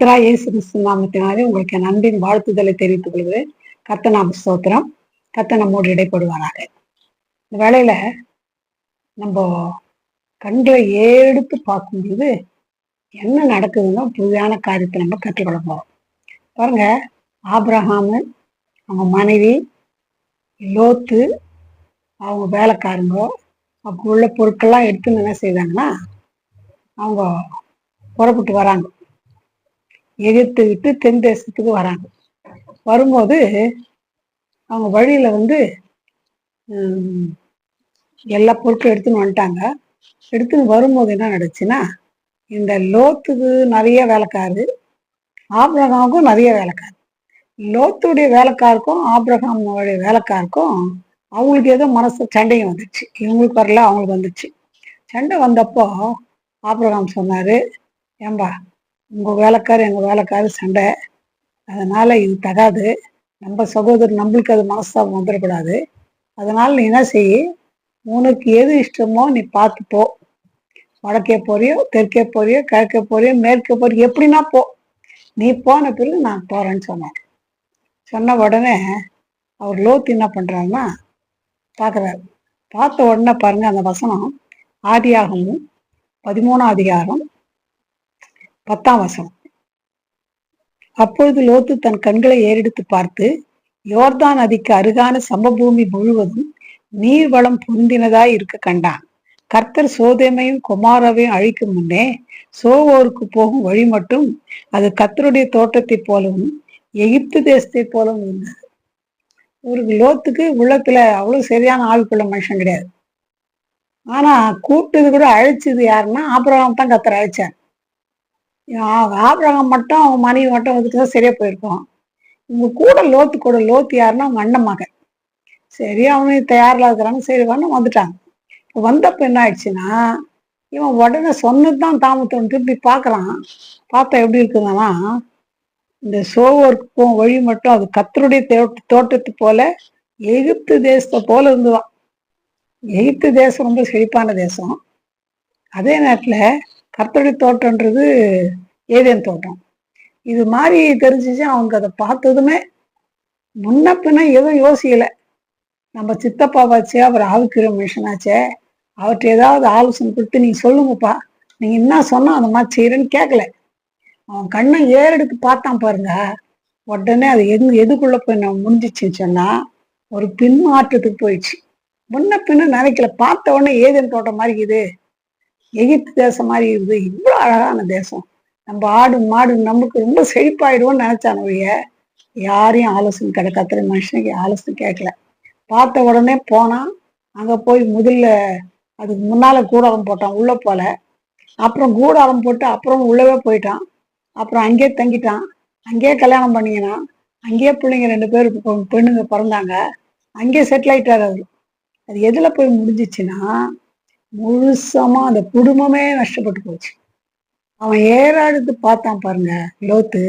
கத்ரா இயேசு கிறிஸ்து நாமத்தினாலே உங்களுக்கு என் அன்பின் வாழ்த்துதலை தெரிவித்துக் கொள்கிறேன். கத்தநாம ஸ்தோத்திரம். கத்த நம்மோடு இடைப்படுவாராக. இந்த வேலையில நம்ம கண்களை எடுத்து பார்க்கும்போது என்ன நடக்குதுன்னா புதிதான காரியத்தை நம்ம கற்றுக்கொள்ள போறோம். பாருங்க ஆப்ரஹாமு அவங்க மனைவி லோத்து அவங்க வேலைக்காரங்க அப்போ உள்ள பொருட்கள்லாம் எடுத்துன்னு என்ன செய்தாங்கன்னா அவங்க புறப்பட்டு வராங்க. எகிப்து விட்டு தென் தேசத்துக்கு வராங்க. வரும்போது அவங்க வழியில வந்து எல்லா பொருட்களும் எடுத்துன்னு வந்துட்டாங்க. எடுத்துன்னு வரும்போது என்ன நடந்துச்சுன்னா இந்த லோத்துக்கு நிறைய வேலைக்காரு ஆப்ரகாமுக்கும் நிறைய வேலைக்காரு. லோத்துடைய வேலைக்காருக்கும் ஆபிரகாமோடைய வேலைக்காருக்கும் அவங்களுக்கு ஏதோ மனசு சண்டையும் வந்துச்சு. இவங்களுக்கு வரல அவங்களுக்கு வந்துச்சு. சண்டை வந்தப்போ ஆப்ரகாம் சொன்னாரு ஏம்பா உங்கள் வேலைக்காரு எங்கள் வேலைக்காரு சண்டை. அதனால் இது தகாது. நம்ம சகோதரர் நம்மளுக்கு அது மனஸ்தாபம் வந்துடக்கூடாது. அதனால் நீ என்ன செய்? உனக்கு எது இஷ்டமோ நீ பார்த்து போ. வடக்கே போறியோ தெற்கே போறியோ கிழக்கே போறியோ மேற்கே போறியோ எப்படின்னா போ. நீ போன பிறகு நான் போகிறேன்னு சொன்னேன். சொன்ன உடனே அவர் லோத்து என்ன பண்ணுறாருன்னா பார்க்குறாரு. பார்த்த உடனே பாருங்க அந்த வசனம் ஆதியாகமும் பதிமூணாம் அதிகாரம் பத்தாம் வசனம். அப்பொழுது லோத்து தன் கண்களை ஏறெடுத்து பார்த்து யோர்தான் நதிக்கு அருகான சமபூமி முழுவதும் நீர் வளம் பொருந்தினதாய் இருக்க கண்டான். கர்த்தர் சோதேமையும் குமாரவையும் அழிக்கும் முன்னே சோவோருக்கு போகும் வழி மட்டும் அது கர்த்தருடைய தோட்டத்தைப் போலவும் எகிப்து தேசத்தை போலவும் இருந்தது. ஒரு லோத்துக்கு உள்ளத்துல அவ்வளவு சரியான ஆளுக்குள்ள மனுஷன் கிடையாது. ஆனா கூப்பிட்டது கூட அழைச்சது யாருன்னா ஆபிரகாம் தான் கத்தர் அழைச்சார். ஆபிரகாம் மட்டும் அவன் மனைவி மட்டும் வந்துட்டு சரியா போயிருக்கோம். இவங்க கூட லோத்து கூட லோத்து யாருன்னா அவங்க அண்ணன் மகன். சரி அவனும் தயாரில் இருக்கிறாங்க சரி வரணும் வந்துட்டாங்க. இப்போ வந்தப்ப என்ன ஆயிடுச்சுன்னா இவன் உடனே சொன்னது தான் தாமத்தம். திருப்பி பார்க்கறான். பார்த்தா எப்படி இருக்குதுன்னா இந்த சோவருக்கு போகும் வழி மட்டும் அது கத்தருடைய தோட்ட தோட்டத்து போல எகிப்து தேசத்தை போல இருந்துதான் எகிப்து தேசம் ரொம்ப செழிப்பான தேசம். அதே நேரத்தில் கர்த்தருடைய தோட்டன்றது ஏதேன் தோட்டம் இது மாதிரி தெரிஞ்சிச்சு அவங்க அதை பார்த்ததுமே முன்ன பின்ன எதுவும் யோசிக்கலை. நம்ம சித்தப்பா வச்சே அவர் ஆவிக்கிற மிஷனாச்சே அவர்கிட்ட ஏதாவது ஆலோசனை கொடுத்து நீங்கள் சொல்லுங்கப்பா. நீங்க என்ன சொன்னா அந்த மாதிரி செய்கிறேன்னு கேட்கல அவன் கண்ணை ஏறெடுத்து பார்த்தான் பாருங்க. உடனே அது எது எதுக்குள்ள போய் நான் முடிஞ்சிச்சுன்னு சொன்னா ஒரு பின்மாற்றத்துக்கு போயிடுச்சு. முன்ன பின்ன நினைக்கல. பார்த்த உடனே ஏதேன் தோட்டம் மாதிரி இருக்குது. எகிப்து தேசம் மாதிரி இருக்குது இவ்வளோ அழகான தேசம். நம்ம ஆடு மாடு நமக்கு ரொம்ப செழிப்பாயிடுவோம்னு நினைச்சான் ஒழிய யாரையும் ஆலோசனை கிடை மனுஷனுக்கு ஆலோசனை கேட்கல. பார்த்த உடனே போனான் அங்க போய் முதல்ல அதுக்கு முன்னால கூடாரம் போட்டான் உள்ள போல. அப்புறம் கூடாரம் போட்டு அப்புறம் உள்ளவே போயிட்டான். அப்புறம் அங்கேயே தங்கிட்டான். அங்கேயே கல்யாணம் பண்ணிங்கன்னா அங்கேயே பிள்ளைங்க ரெண்டு பேர் பெண்ணுங்க பிறந்தாங்க. அங்கேயே செட்டில் ஆயிட்டார் அவர். அது எதுல போய் முடிஞ்சிச்சுன்னா முழுசமா அந்த குடும்பமே நஷ்டப்பட்டு போச்சு. அவன் ஏறாடுத்து பார்த்தான் பாருங்க லோத்து.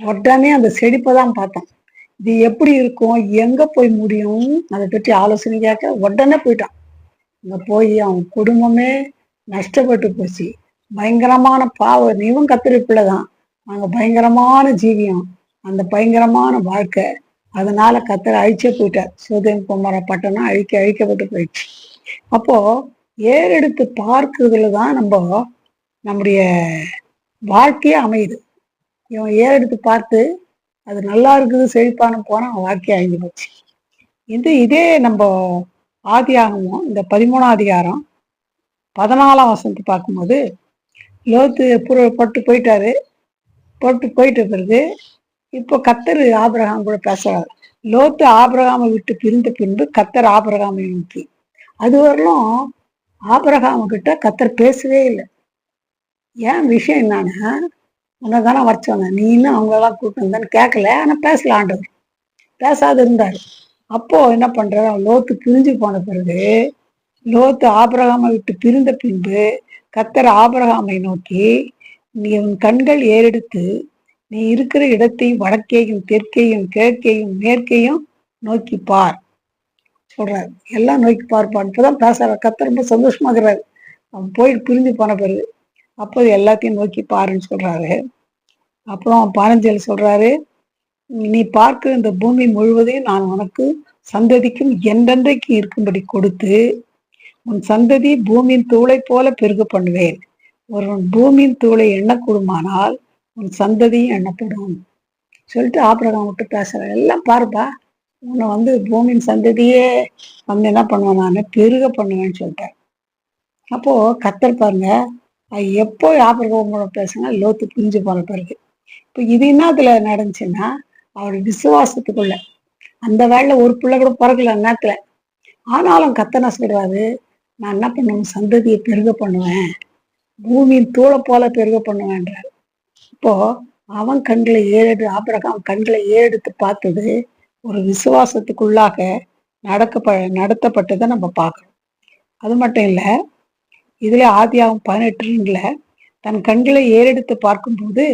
உடனே அந்த செழிப்பை தான் பார்த்தான். இது எப்படி இருக்கும் எங்க போய் முடியும்? அதை பற்றி ஆலோசனை கேட்க உடனே போயிட்டான். அங்க போய் அவன் குடும்பமே நஷ்டப்பட்டு போச்சு. பயங்கரமான பாவம் இவன் கத்திரி பிள்ளைதான் அங்க பயங்கரமான ஜீவியம் அந்த பயங்கரமான வாழ்க்கை. அதனால கத்தரை அழிச்சே போயிட்டார். சோதன் குமார பட்டணம் அழிக்க அழிக்கப்பட்டு போயிடுச்சு. அப்போ ஏறெடுத்து பார்க்கறதுல தான் நம்ம நம்முடைய வாழ்க்கையே அமையுது. இவன் ஏறெடுத்து பார்த்து அது நல்லா இருக்குது செழிப்பான போனால் அவன் வாழ்க்கையை அழிஞ்சு போச்சு. இது இதே நம்ம ஆதியாகமும் இந்த பதிமூணாம் அதிகாரம் பதினாலாம் வசனத்தை பார்க்கும்போது லோத்து புற பட்டு போயிட்டாரு. பட்டு போயிட்ட பிறகு இப்போ கத்தர் ஆபிரகாம் கூட பேசுறாரு. லோத்து ஆபிரகாமை விட்டு பிரிந்த பின்பு கத்தர் ஆபிரகாமை நோக்கி. அது வரலும் ஆபரகாம கிட்ட கத்தர் பேசவே இல்லை. ஏன் விஷயம் என்னன்னா உன்னை தானே வரைச்சவங்க சொன்னேன். நீ இன்னும் அவங்களெல்லாம் கூப்பிட்டு வந்தான்னு கேட்கல ஆனால் பேசல பேசாது இருந்தார். அப்போ என்ன பண்ணுறாரு லோத்து பிரிஞ்சு போன பிறகு லோத்து ஆபரகாமை விட்டு பிரிந்த பின்பு கத்தர் ஆபரகாமை நோக்கி நீ உன் கண்கள் ஏறெடுத்து நீ இருக்கிற இடத்தையும் வடக்கேயும் தெற்கேயும் கிழக்கேயும் மேற்கேயும் நோக்கி பார். சொல்றாரு. எல்லாம் நோக்கி பார்ப்பான். இப்பதான் பேசுறாரு. கத்த ரொம்ப சந்தோஷமாகிறாரு அவன் போயிட்டு பிரிஞ்சு போன பிறகு அப்போது எல்லாத்தையும் நோக்கி பாருன்னு சொல்றாரு. அப்புறம் பாரஞ்சல் சொல்றாரு நீ பார்க்கிற இந்த பூமி முழுவதையும் நான் உனக்கு சந்ததிக்கும் என்றென்றைக்கு இருக்கும்படி கொடுத்து உன் சந்ததி பூமியின் தூளை போல பெருக பண்ணுவேன். ஒருவன் பூமியின் தூளை எண்ணக்கூடுமானால் உன் சந்ததியும் எண்ணப்படும். சொல்லிட்டு ஆபிரகாம் விட்டு பேசுறேன் எல்லாம் பாருப்பா. உன்னை வந்து பூமியின் சந்ததியே வந்து என்ன பண்ணுவேன் நான்? பெருக பண்ணுவேன்னு சொல்லிட்டேன் அப்போ கத்தர் பாருங்க எப்போ ஆபிரகாம் கூட லோத்து புரிஞ்சு போன பிறகு. இப்போ இது என்னத்துல நடந்துச்சுன்னா அவர் விசுவாசத்துக்குள்ள அந்த வேலையில ஒரு பிள்ளை கூட பிறக்கல நேரத்துல. ஆனாலும் கத்தனை சொல்லுவாரு நான் என்ன பண்ணுவேன்? சந்ததியை பெருக பண்ணுவேன். பூமியின் தூளை போல பெருக பண்ணுவேன்றார். இப்போ அவன் கண்களை ஏறெடு ஆபரகம் கண்களை ஏறெடுத்து பார்த்தது ஒரு விசுவாசத்துக்குள்ளாக நடக்க நடத்தப்பட்டதை நம்ம பார்க்கணும். அது மட்டும் இல்லை இதில் ஆதியாகும் பதினெட்டுல தன் கண்களை ஏறெடுத்து பார்க்கும்போது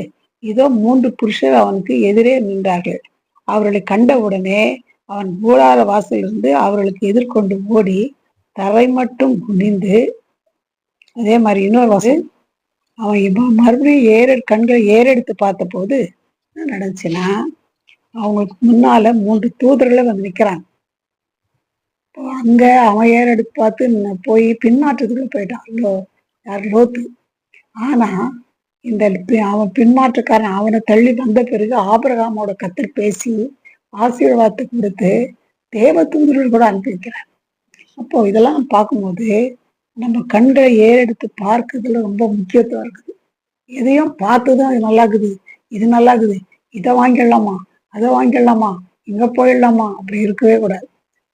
இதோ மூன்று புருஷர் அவனுக்கு எதிரே நின்றார்கள். அவர்களை கண்ட உடனே அவன் கூடார வாசலிருந்து அவர்களுக்கு எதிர்கொண்டு ஓடி தரை மட்டும் குனிந்து அதே மாதிரி இன்னொரு வாசல் அவன் மறுபடியும் ஏற கண்களை ஏறெடுத்து பார்த்த போது என்ன நடந்துச்சுன்னா அவங்களுக்கு முன்னால மூன்று தூதர்களை வந்து நிக்கிறாங்க. அங்க அவன் ஏறெடுத்து பார்த்து போய் பின்மாற்றத்துக்குள்ள போயிட்டான். லோ யார் லோத்து? ஆனா இந்த அவன் பின்மாற்றக்காரன் அவனை தள்ளி வந்த பிறகு ஆபிரகாமோட கத்தர் பேசி ஆசீர்வாதத்தை கொடுத்து தேவ தூதர்கள் கூட அனுப்பி வைக்கிறார் அப்போ இதெல்லாம் பார்க்கும்போது நம்ம கண்களை ஏறெடுத்து பார்க்கறதுல ரொம்ப முக்கியத்துவம் இருக்குது. எதையும் பார்த்துதான் இது நல்லா இருக்குது இது நல்லா இருக்குது இதை வாங்கிடலாமா? அதை வாங்கிடலாமா? இங்கே போயிடலாமா? அப்படி இருக்கவே கூடாது.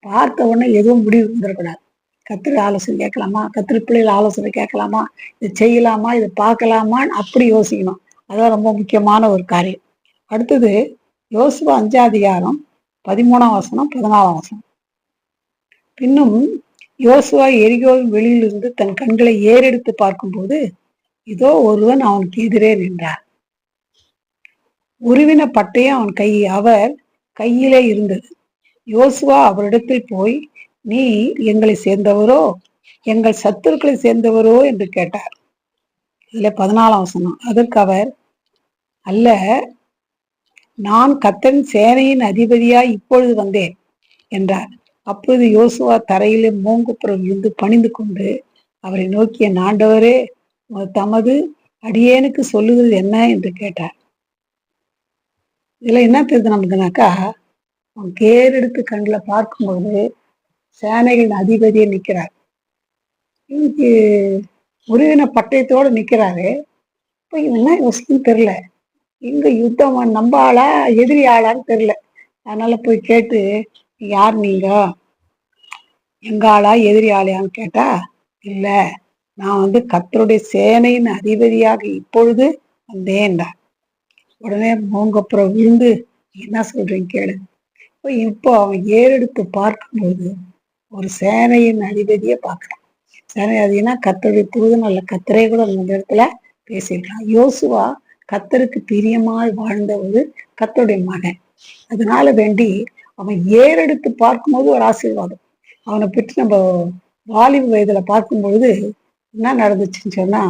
பார்த்த உடனே எதுவும் முடிவு வந்துடக்கூடாது. கத்திரி ஆலோசனை கேட்கலாமா? கத்திரி பிள்ளைகள் ஆலோசனை கேட்கலாமா? இதை செய்யலாமா? இதை பார்க்கலாமான்னு அப்படி யோசிக்கணும். அதான் ரொம்ப முக்கியமான ஒரு காரியம். அடுத்தது யோசுவா அஞ்சாதிகாரம் பதிமூணாம் வசனம் பதினாலாம் வசனம். பின்னும் யோசுவா எரிகோவின் வெளியிலிருந்து தன் கண்களை ஏறெடுத்து பார்க்கும்போது இதோ ஒருவன் அவனுக்கு எதிரே நின்றார் உருவின பட்டயம் அவன் கை அவர் கையிலே இருந்தது. யோசுவா அவரிடத்தில் போய் நீ எங்களை சேர்ந்தவரோ? எங்கள் சத்துருக்களை சேர்ந்தவரோ? என்று கேட்டார். இதுல பதினாலாம் வசனம். அதற்கு அவர் அல்ல நான் கத்தன் சேனையின் அதிபதியாய் இப்பொழுது வந்தேன் என்றார். அப்பொழுது யோசுவா தரையிலே மூங்குப்புறம் இருந்து பணிந்து கொண்டு அவரை நோக்கிய நாண்டவரே தமது அடியேனுக்கு சொல்லுகிறது என்ன? என்று கேட்டார். இதுல என்ன தெரியுது நமக்குனாக்கா அவன் கேரெடுத்து கண்ணில் பார்க்கும்போது சேனைகளின் அதிபதியை நிற்கிறார். இன்னைக்கு உருவின பட்டயத்தோடு நிற்கிறாரு. இப்போ இவன் என்ன யோசிக்குன்னு தெரில இங்கே யுத்தம் நம்ம ஆளா எதிரி ஆளான்னு தெரில அதனால போய் கேட்டு யார் நீங்க? எங்க ஆளா எதிரி ஆளையான்னு கேட்டா இல்லை நான் வந்து கத்தருடைய சேனையின் அதிபதியாக இப்பொழுது வந்தேன்டா உடனே மோங்கப்புறம் விழுந்து என்ன சொல்றீங்க கேளு. இப்போ இப்போ அவன் ஏறெடுத்து பார்க்கும்போது ஒரு சேனையின் அதிபதியை பார்க்குறான். சேனை அதினா கத்தருடைய தூதன் அல்ல கத்தரை கூட அந்த இடத்துல பேசியிருக்கான். யோசுவா கத்தருக்கு பிரியமாய் வாழ்ந்த ஒரு கத்தருடைய மகன். அதனால வேண்டி அவன் ஏறெடுத்து பார்க்கும்போது ஒரு ஆசீர்வாதம். அவனை பற்றி நம்ம வாலிப வயதுல பார்க்கும்பொழுது என்ன நடந்துச்சுன்னு சொன்னா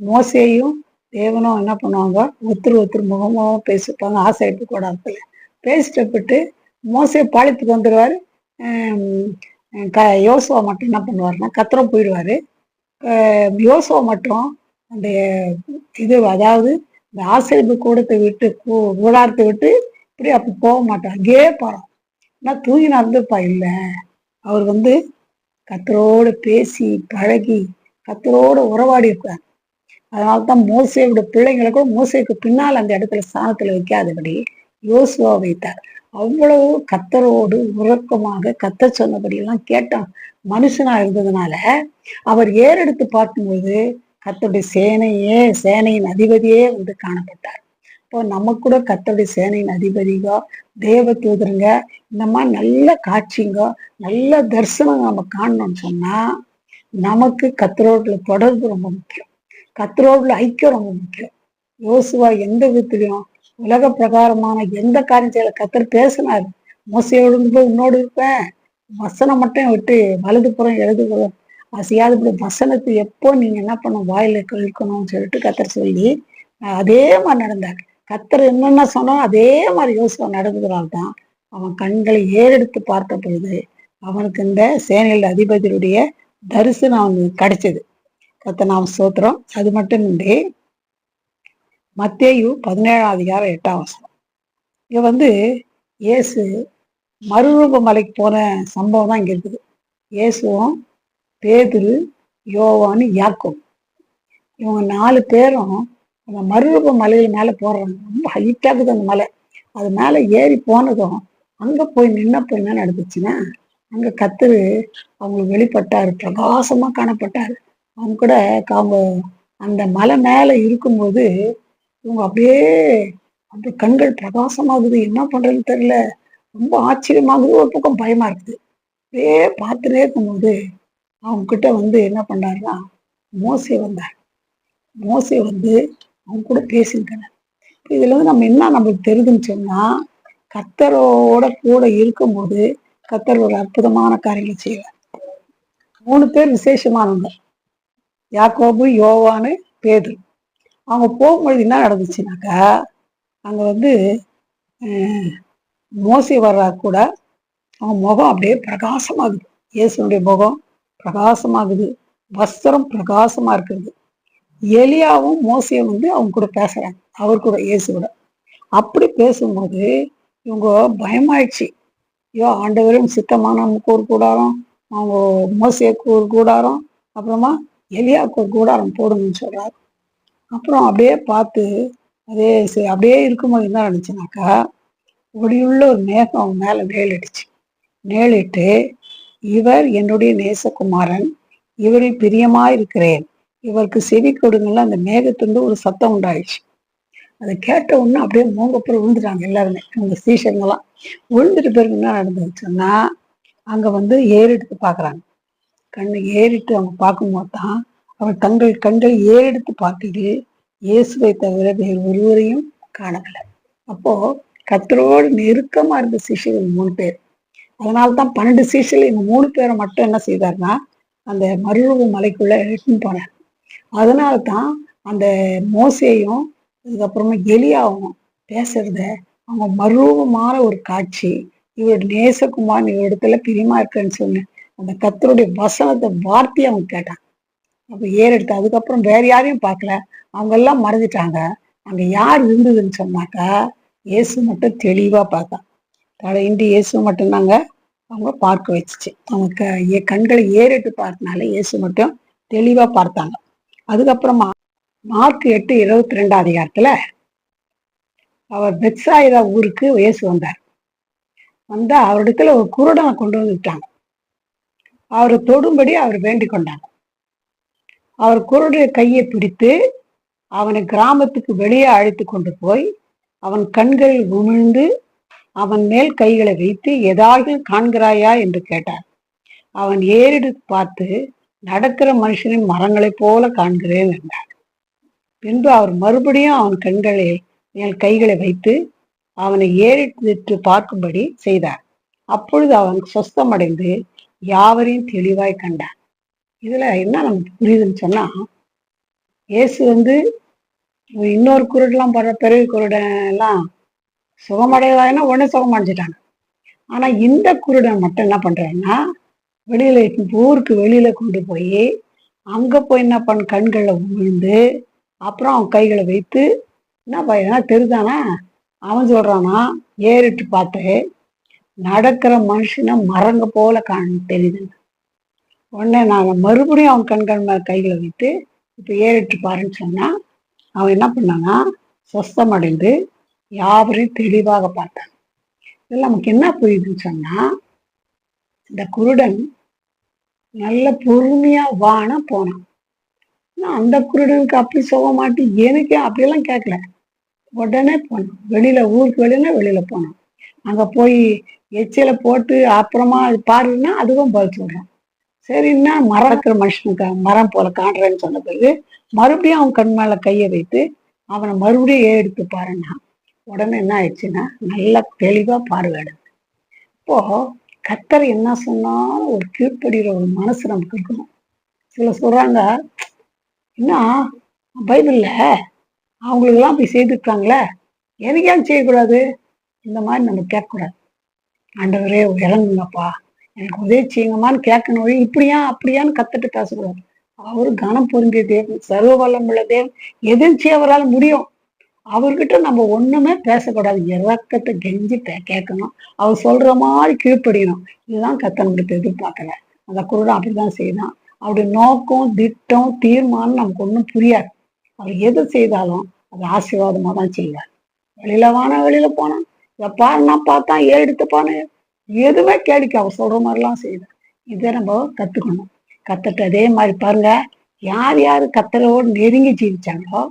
மோசையும் தேவனும் என்ன பண்ணுவாங்க? ஒருத்தர் ஒருத்தர் முகமாக பேசிப்பாங்க. ஆசைப்பு கூடாதுல பேசிட்டப்பட்டு மோசே பாலித்துக்கு வந்துடுவார் க யோசுவா மட்டும் என்ன பண்ணுவாருன்னா கத்திரம் போயிடுவார். யோசுவா மட்டும் அந்த இது அதாவது இந்த ஆசிரியப்பு கூடத்தை விட்டு கூ- கூடாரத்தை விட்டு இப்படி அப்படி போக மாட்டோம் அங்கேயே போகிறோம் ஆனால் தூங்கி நடந்துப்பா இல்லை. அவர் வந்து கத்தரோடு பேசி பழகி கத்தரோடு உறவாடி இருக்கார் அதனால தான் மோசையோட பிள்ளைங்களுக்கும் கூட மோசைக்கு பின்னால் அந்த இடத்துல ஸ்தானத்துல வைக்காதபடி யோசுவா வைத்தார். அவ்வளவு கத்தரோடு உறக்கமாக கத்த சொன்னபடியெல்லாம் கேட்டான். மனுஷனா இருந்ததுனால அவர் ஏறெடுத்து பார்க்கும்போது கத்தருடைய சேனையே சேனையின் அதிபதியே வந்து காணப்பட்டார். இப்போ நம்ம கூட கத்தருடைய சேனையின் அதிபதிங்க தேவ தூதருங்க இந்த மாதிரி நல்ல காட்சிங்க நல்ல தரிசனம் நம்ம காணணும்னு சொன்னா நமக்கு கத்தரோட தொடர்பு ரொம்ப முக்கியம். கத்தரோடுல ஐக்கியம் ரொம்ப முக்கியம். யோசுவா எந்த விதத்திலையும் உலக பிரகாரமான எந்த காரியத்தில செய்யல கத்தர் பேசினார். மோசையோடு இருந்து உன்னோடு இருப்பேன். வசனம் மட்டும் விட்டு வலது புறம் எழுது புறம் அசையாது இப்படி வசனத்தை எப்போ நீங்க என்ன பண்ணும் வாயில இருக்கணும்னு சொல்லிட்டு கத்தர் சொல்லி அதே மாதிரி நடந்தார். கத்தர் என்னென்ன சொன்னோ அதே மாதிரி யோசுவா நடந்ததுனால தான் அவன் கண்களை ஏறெடுத்து பார்த்த பொழுது அவனுக்கு இந்த சேனையில் அதிபதியுடைய தரிசனம் அவனுக்கு கிடைச்சது. கத்த நாம் சோத்திரம் அது மட்டுமின்றி மத்தேயு பதினேழாம் அதிகாரம் எட்டாம் வசனம். இங்கே வந்து இயேசு மறுரூப மலைக்கு போன சம்பவம் தான் இங்கே இருக்குது. இயேசுவும் பேதுரு யோவான்னு யாக்கோம் இவங்க நாலு பேரும் அந்த மறுரூப மலையில் மேலே போடுறாங்க ரொம்ப ஹைட்டாக இருக்குது அந்த மலை. அது மேலே ஏறி போனதும் அங்கே போய் நின்னப்ப என்ன நடந்துச்சுன்னா அங்கே கத்துரு அவங்களுக்கு வெளிப்பட்டார். பிரகாசமாக காணப்பட்டார். அவங்க கூட அவங்க அந்த மலை மேலே இருக்கும்போது இவங்க அப்படியே அந்த கண்கள் பிரகாசமாகுது. என்ன பண்ணுறதுன்னு தெரியல. ரொம்ப ஆச்சரியமாகுது. ஒரு பக்கம் பயமா இருக்குது. அப்படியே பார்த்துட்டே இருக்கும்போது அவங்க கிட்ட வந்து என்ன பண்ணாருன்னா மோசி வந்தார். மோசி வந்து அவங்க கூட பேசினக்கான இதில் வந்து நம்ம என்ன நம்மளுக்கு தெரியுதுன்னு சொன்னால் கத்தரோட கூட இருக்கும்போது கத்தர் ஒரு அற்புதமான காரியங்களை செய்வார். மூணு பேர் விசேஷமானவங்க. யாக்கோபு யோவானு பேது அவங்க போகும்பொழுது என்ன நடந்துச்சுனாக்கா அங்கே வந்து மோசி வர்றா கூட அவங்க முகம் அப்படியே பிரகாசமாகுது. இயேசுனுடைய முகம் பிரகாசமாகுது. வஸ்திரம் பிரகாசமாக இருக்குது எலியாவும் மோசியும் வந்து அவங்க கூட பேசுகிறாங்க அவர் கூட இயேசு கூட. அப்படி பேசும்போது இவங்க பயமாயிடுச்சு. ஐயோ ஆண்டவரும் சித்தமான கூறு ஒரு கூடாரம். அவங்க மோசிய கூறு கூடாரம். அப்புறமா எலியாவுக்கு ஒரு கூடாரம் போடுங்கன்னு சொல்கிறார் அப்புறம் அப்படியே பார்த்து அதே சரி, அப்படியே இருக்கும்போது என்ன நினச்சினாக்கா ஒளியுள்ள ஒரு மேகம் அவங்க மேலே நேலிடுச்சு நேலிட்டு இவர் என்னுடைய நேசகுமாரன் இவரில் பிரியமாயிருக்கிறேன். இவருக்கு செவி கொடுங்கல அந்த மேகத்துண்டு ஒரு சத்தம் உண்டாயிடுச்சு. அதை கேட்ட உடனே அப்படியே மூங்கப்புறம் விழுந்துட்டாங்க எல்லாருமே அவங்க ஸ்டேஷன்லாம் விழுந்துட்டு பிறகு என்ன நடந்துச்சுன்னா அங்கே வந்து ஏறெடுத்து பார்க்குறாங்க. கண்ணு ஏறிட்டு அவங்க பார்க்கும்போது தான் அவர் தங்கள் கண்கள் ஏறெடுத்து பார்த்துட்டு இயேசுவை தவிர வேறு ஒருவரையும் காணவில்லை. அப்போ கத்தரோடு நெருக்கமா இருந்த சிஷியர்கள் மூணு பேர். அதனால தான் பன்னெண்டு சிஷியர்கள் இவங்க மூணு பேரை மட்டும் என்ன செய்தார்னா அந்த மருவ மலைக்குள்ள எடுத்துன்னு போனார். அதனால தான் அந்த மோசையும் அதுக்கப்புறமா எலியாவும் பேசுறத அவங்க மருவமான ஒரு காட்சி இவர் நேசகுமார் இவரிடத்துல பிரியமா இருக்கேன்னு சொன்னேன். அந்த கத்தருடைய வசனத்தை வார்த்தையை அவங்க கேட்டாங்க. அப்போ ஏறெடுத்து அதுக்கப்புறம் வேற யாரையும் பார்க்கல. அவங்க எல்லாம் மறந்துட்டாங்க. அங்கே யார் இருந்ததுன்னு சொன்னாக்கா இயேசு மட்டும் தெளிவாக பார்த்தா தலை இயேசு மட்டும்தாங்க அவங்க பார்க்க வச்சுச்சு. அவங்க க- கண்களை ஏறிட்டு பார்த்தனால இயேசு மட்டும் தெளிவாக பார்த்தாங்க. அதுக்கப்புறமா மார்க் எட்டு இருபத்தி ரெண்டாம் அதிகாரத்துல அவர் பெட்சாயிதா ஊருக்கு இயேசு வந்தார். வந்தா அவரிடத்துல ஒரு குருடனை கொண்டு வந்துட்டாங்க அவரை தொடும்படி அவர் வேண்டிக் கொண்டார். அவர் குருடைய கையை பிடித்து அவனை கிராமத்துக்கு வெளியே அழைத்து கொண்டு போய் அவன் கண்களில் உமிழ்ந்து அவன் மேல் கைகளை வைத்து ஏதாவது காண்கிறாயா? என்று கேட்டார். அவன் ஏறிட்டு பார்த்து நடக்கிற மனுஷனின் மரங்களைப் போல காண்கிறேன் என்றார். பின்பு அவர் மறுபடியும் அவன் கண்களில் மேல் கைகளை வைத்து அவனை ஏறிட்டு பார்க்கும்படி செய்தார். அப்பொழுது அவன் சொஸ்தமடைந்து யாவரையும் தெளிவாய் கண்டார். இதுல என்ன நமக்கு புரியுதுன்னு சொன்னா இயேசு வந்து இன்னொரு குருடெல்லாம் படுற பிறகு குருடன் எல்லாம் சுகமடைவாயினா உடனே சுகமடைஞ்சிட்டாங்க. ஆனா இந்த குருடன் மட்டும் என்ன பண்றாருன்னா வெளியில ஊருக்கு வெளியில கொண்டு போய் அங்க போய் என்ன பண்ண கண்களை விழுந்து அப்புறம் அவன் கைகளை வைத்து என்ன பையனா தெரிதானா? அவன் சொல்றானா ஏறிட்டு பார்த்து நடக்கிற மனுஷனை மரங்க போல காண தெரியுதுன்னு உடனே நான் மறுபடியும் அவன் கண்கள் மேல கைகளை வைத்து இப்ப ஏறிட்டு பாருன்னு சொன்னா அவன் என்ன பண்ணானா சொஸ்தமடைந்து யாவரையும் தெளிவாக பார்த்தான். இதில் நமக்கு என்ன புரியுதுன்னு சொன்னா இந்த குருடன் நல்ல பொறுமையா வானா போனான். அந்த குருடனுக்கு அப்படி சொல்ல மாட்டேன் எனக்கு அப்படியெல்லாம் கேட்கல உடனே போனோம் வெளியில ஊருக்கு வெளியில வெளியில போனோம் அங்க போய் எச்சில போட்டு அப்புறமா அது பாருன்னா அதுவும் பதில் சொல்றான். சரின்னா இருக்கிற மனுஷனுக்கு மரம் போல காண்றேன்னு சொன்ன பிறகு மறுபடியும் அவன் கண் மேல கையை வைத்து அவனை மறுபடியும் எடுத்து பாருன்னா உடனே என்ன ஆயிடுச்சுன்னா நல்லா தெளிவா பார்வையிடுது இப்போ கத்தர் என்ன சொன்னாலும் ஒரு கீழ்ப்படுகிற ஒரு மனசு நமக்கு இருக்கணும். சில சொல்றாங்க என்ன? பைபிள்ல அவங்களுக்கெல்லாம் போய் செய்திருக்காங்களே? எனக்கு செய்யக்கூடாது? இந்த மாதிரி நம்ம கேட்கக்கூடாது. ஆண்டவரே இறங்குங்கப்பா. எனக்கு உதவி செய்யுங்கம்மான்னு கேட்கணும். இப்படியா அப்படியான்னு கத்துட்டு பேசக்கூடாது. அவர் கனம் பொருந்திய தேவன் சர்வ வல்லமுள்ள தேவன். எதிர்ச்சி அவரால் முடியும். அவர்கிட்ட நம்ம ஒண்ணுமே பேசக்கூடாது. இறக்கத்தை கெஞ்சி கேட்கணும். அவர் சொல்ற மாதிரி கீழ்ப்படியணும். இதுதான் கத்த எதிர்பார்க்கல. அந்த குருடன் அப்படிதான் செய்யணும் அவருடைய நோக்கம் திட்டம் தீர்மானம் நமக்கு ஒண்ணும் புரியாது. அவர் எது செய்தாலும் அது ஆசீர்வாதமா தான் செய்வார். வெளியில வானா வெளியில போனான் இதை நான் பார்த்தா ஏன் எடுத்து பானு. எதுவுமே கேளிக்க அவன் சொல்ற மாதிரிலாம் செய்தார் இதை நம்ம கத்துக்கணும். கத்துட்டு அதே மாதிரி பாருங்க யார் யார் கத்தரோடு நெருங்கி ஜீவிச்சாங்களோ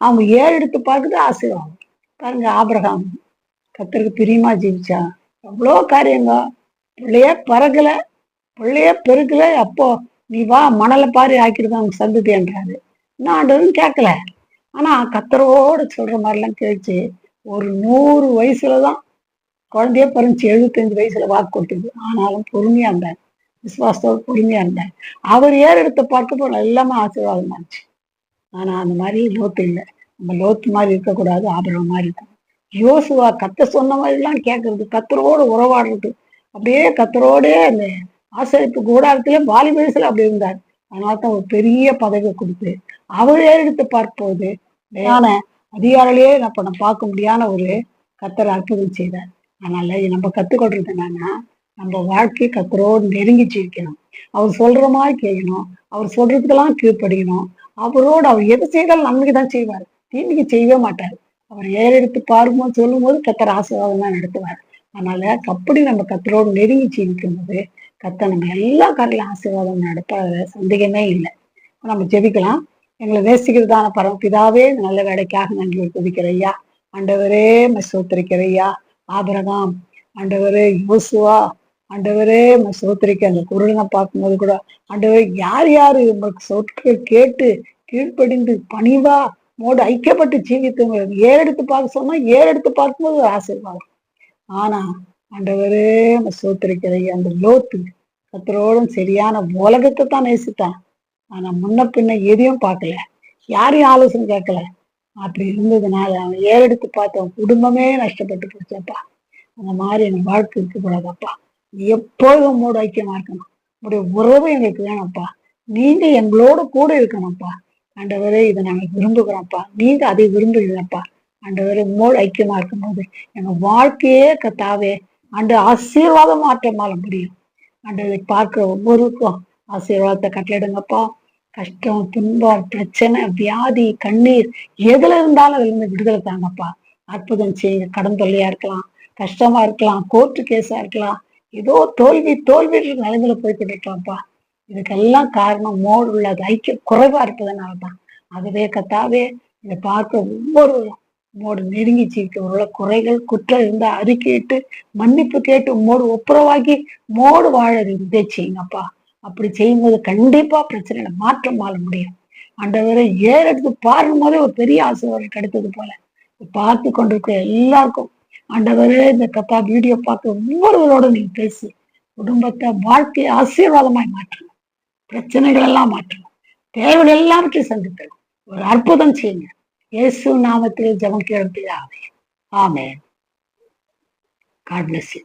அவங்க ஏழு எடுத்து பார்க்குறது ஆசீர்வாதம். பாருங்க ஆபிரகாம் கத்தருக்கு பிரியமா ஜீவிச்சான் எவ்வளோ காரியங்க. பிள்ளையே பறக்கல பிள்ளையே பெருக்கல. அப்போ நீ வா மணலை பாரு ஆக்கிடுதான் அவங்க சந்ததின்றாரு இன்னும் ஆண்டவரும் கேட்கல. ஆனா கத்தரோடு சொல்ற மாதிரிலாம் கேட்டு ஒரு நூறு வயசுலதான் குழந்தைய பிறந்துச்சு. எழுபத்தஞ்சு வயசுல வாக்கு கொடுத்தது. ஆனாலும் பொறுமையா இருந்தார். விசுவாசத்தோடு பொறுமையா இருந்தார். அவர் ஏற எடுத்த பார்க்க எல்லாமே ஆசீர்வாதமா இருந்துச்சு. ஆனா அந்த மாதிரி லோத்து இல்லை. நம்ம லோத்து மாதிரி இருக்கக்கூடாது ஆபரணம் மாதிரி இருக்கும் யோசுவா கத்த சொன்ன மாதிரிலாம் கேட்கறது கத்தரோடு உறவாடுறது. அப்படியே கத்தரோடே அந்த ஆசிரியப்பு கூடாரத்திலே வாலி வயசுல அப்படி இருந்தார். அதனால தான் ஒரு பெரிய பதவி கொடுத்து அவர் எடுத்து பார்ப்போது யான அதிகாரிலேயே அப்போ நம்ம பார்க்க முடியாத ஒரு கத்தர் அற்புதம் செய்தார். அதனால நம்ம கத்துக்கொள்றது என்னன்னா நம்ம வாழ்க்கை கத்தரோடு நெருங்கி ஜீவிக்கணும் அவர் சொல்ற மாதிரி கேட்கணும். அவர் சொல்றதுக்கெல்லாம் கீழ்ப்படிக்கணும் அவரோடு அவர் எது செய்தாலும் நன்மைக்கு தான் செய்வார். தீமைக்கு செய்யவே மாட்டார். அவர் ஏறெடுத்து பாரும்போது சொல்லும்போது கத்தர் ஆசீர்வாதம் தான் நடத்துவார். அதனால அப்படி நம்ம கத்தரோடு நெருங்கி ஜீவிக்கும் போது கத்த நம்ம எல்லா காரிலும் ஆசீர்வாதம் நடப்பாத சந்தேகமே இல்லை. நம்ம ஜெபிக்கலாம். எங்களை நேசிக்கிறதான பரமபிதாவே இந்த நல்ல வேலைக்காக நன்றி துதிக்கிறையா ஆண்டவரே மசோத்திரிக்கிறையா ஆபரகாம் ஆண்டவரே யோசுவா ஆண்டவரே சோத்திரிக்க அந்த குருடனை பார்க்கும்போது கூட ஆண்டவரே யார் யாரு உங்களுக்கு சொற்கள் கேட்டு கீழ்ப்படிந்து பணிவா? மோடு ஐக்கியப்பட்டு ஜீவித்தவங்க ஏறெடுத்து பார்க்க சொன்னா ஏறெடுத்து பார்க்கும்போது ஒரு ஆசீர்வாதம். ஆனா ஆண்டவரே சோத்திரிக்கிற அந்த லோத்து கத்தரோடும் சரியான உலகத்தை தான் நேசித்தான். ஆனா முன்ன பின்ன எதையும் பார்க்கல. யாரையும் ஆலோசனை கேட்கல. அப்படி இருந்ததுனால அவன் ஏறெடுத்து பார்த்தவன் குடும்பமே நஷ்டப்பட்டு போச்சப்பா அந்த மாதிரி எனக்கு வாழ்க்கை இருக்கக்கூடாதப்பா. நீ எப்போதும் மூட ஐக்கியமா இருக்கணும். உங்களுடைய உறவு எங்களுக்கு வேணும்ப்பா. நீங்க எங்களோட கூட இருக்கணும்ப்பா. ஆண்டவரே இதை நாங்க விரும்புகிறோம்ப்பா. நீங்க அதை விரும்புகிறப்பா ஆண்டவரே உம்மோடு ஐக்கியமா இருக்கும்போது எங்க வாழ்க்கையே கத்தாவே. ஆண்டு ஆசீர்வாதம் மாற்றமால முடியும். ஆண்டவரை பார்க்கிற ஒவ்வொருக்கும் ஆசீர்வாதத்தை கட்டளிடுங்கப்பா கஷ்டம் துன்பம் பிரச்சனை வியாதி கண்ணீர் எதுல இருந்தாலும் அதுல இருந்து விடுதலை தாங்கப்பா. அற்புதம் செய்யுங்க. கடன் தொல்லையா இருக்கலாம் கஷ்டமா இருக்கலாம் கோர்ட்டு கேஸா இருக்கலாம். ஏதோ தோல்வி தோல்வி நிலைமையில போய்கிட்டு இருக்கலாம்ப்பா. இதுக்கெல்லாம் காரணம் மோடு உள்ளது. ஐக்கியம் குறைவா இருப்பதனாலதான் அதுவே கத்தாவே இதை பார்க்க ஒவ்வொரு மோடு நெருங்கி ஜீவிக்க உள்ள குறைகள் குற்றம் இருந்தா அறிக்கையிட்டு மன்னிப்பு கேட்டு மோடு ஒப்புரவாக்கி மோடு வாழ இதே செய்யுங்கப்பா. அப்படி செய்யும்போது கண்டிப்பா பிரச்சனையில மாற்றம் வாழ முடியும். ஆண்டவரை ஏறெடுத்து பாருங்க. போதே ஒரு பெரிய ஆசீர்வாதம் கிடைத்தது போல. பார்த்து கொண்டிருக்கிற எல்லாருக்கும். ஆண்டவரே இந்த கத்தா வீடியோ பார்த்து ஒவ்வொருவரோட நீங்க பேசி. குடும்பத்தை வாழ்க்கையை ஆசீர்வாதமாய் மாற்றணும். பிரச்சனைகள் எல்லாம் மாற்றணும். தேவைகள் எல்லாவற்றையும் சந்திக்கணும். ஒரு அற்புதம் செய்யுங்க. இயேசு நாமத்தில் ஜெபம் ஆமே ஆமே காட் பிளஸ் யூ